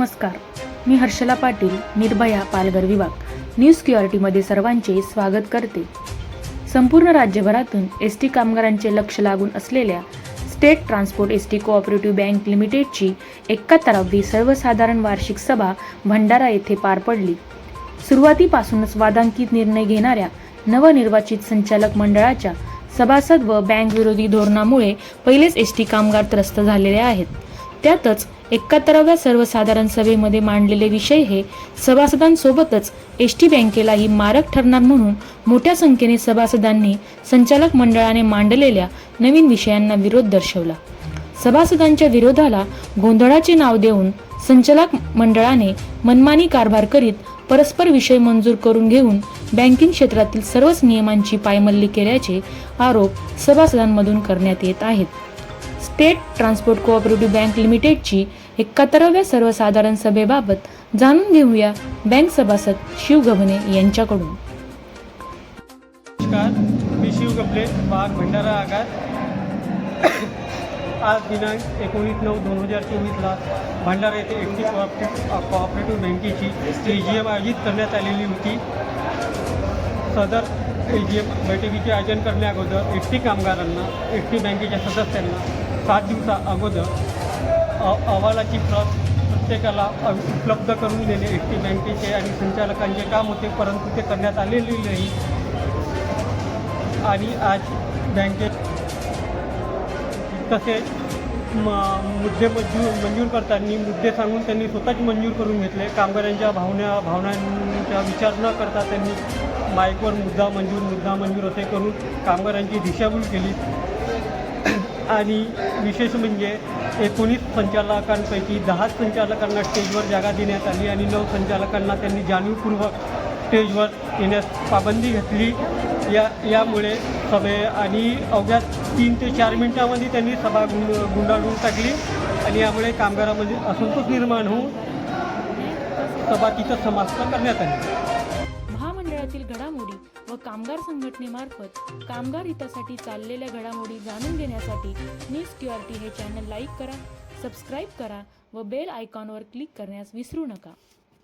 नमस्कार. मी हर्षला पाटील निर्भया पालघर विभाग. न्यूज क्युआरटीमध्ये सर्वांचे स्वागत करते. संपूर्ण राज्यभरातून एस टी कामगारांचे लक्ष लागून असलेल्या state transport S T cooperative bank लिमिटेडची एकाहत्तरावी सर्वसाधारण वार्षिक सभा भंडारा येथे पार पडली. सुरुवातीपासूनच वादांकित निर्णय घेणाऱ्या नवनिर्वाचित संचालक मंडळाच्या सभासद व बँक विरोधी धोरणामुळे पहिलेच एस टी कामगार त्रस्त झालेले आहेत. त्यातच एकाहत्तराव्या सर्वसाधारण सभेमध्ये मांडलेले विषय हे सभासदांसोबतच एस टी बँकेलाही मारक ठरणार म्हणून मोठ्या संख्येने सभासदांनी संचालक मंडळाने मांडलेल्या नवीन विषयांना विरोध दर्शवला. सभासदांच्या विरोधाला गोंधळाचे नाव देऊन संचालक मंडळाने मनमानी कारभार करीत परस्पर विषय मंजूर करून घेऊन बँकिंग क्षेत्रातील सर्वच नियमांची पायमल्ली केल्याचे आरोप सभासदांमधून करण्यात येत आहेत. स्टेट ट्रान्सपोर्ट कोऑपरेटिव्ह बँक लिमिटेडची एकाहत्तराव्या सर्वसाधारण सभेबाबत जाणून घेऊया बँक सभासद शिव गभने यांच्याकडून. नमस्कार मी शिव गपले बाग भंडारा आगार. आज दिनांक एकोणीस नऊ दोन हजार चोवीसला भंडारा येथे एकटी टी कोऑपरेटिव्ह कोऑपरेटिव्ह बँकेची ए जी एम आयोजित करण्यात आलेली होती. सदर ए जी एम बैठकीचे आयोजन करण्याअगोदर एस टी कामगारांना एस टी बँकेच्या सदस्यांना सात दिवसा अगोदर अ अहवालाची प्रत प्रत्येकाला उपलब्ध करून दिले. एस टी बँकेचे आणि संचालकांचे काम होते परंतु ते करण्यात आलेले नाही. आणि आज बँकेत तसेच म मुद्दे मंजूर मंजूर करताना मुद्दे सांगून त्यांनी स्वतःच मंजूर करून घेतले. कामगारांच्या भावना भावनांचा विचार न करता त्यांनी माईकवर मुद्दा मंजूर मुद्दा मंजूर असे करून कामगारांची दिशाभूल केली. आणि विशेष म्हणजे एकोणीस संचालकांपैकी दहा संचालकांना स्टेजवर जागा देण्यात आली आणि नऊ संचालकांना त्यांनी जाणीवपूर्वक स्टेजवर येण्यास पाबंदी घेतली. या यामुळे सभे आणि अवघ्या तीन ते चार मिनटामध्ये त्यांनी सभा गुंड गुंडाळून टाकली आणि यामुळे कामगारामध्ये असंतोष निर्माण होऊन सभा तिथं समाप्त करण्यात आली. कामगार संघटनेमार्फत कामगार हितासाठी चाललेल्या घडामोडी जाणून घेण्यासाठी न्यूज क्यू आर टी हे चॅनल लाईक करा सबस्क्राईब करा व बेल आयकॉनवर क्लिक करण्यास विसरू नका.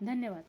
धन्यवाद.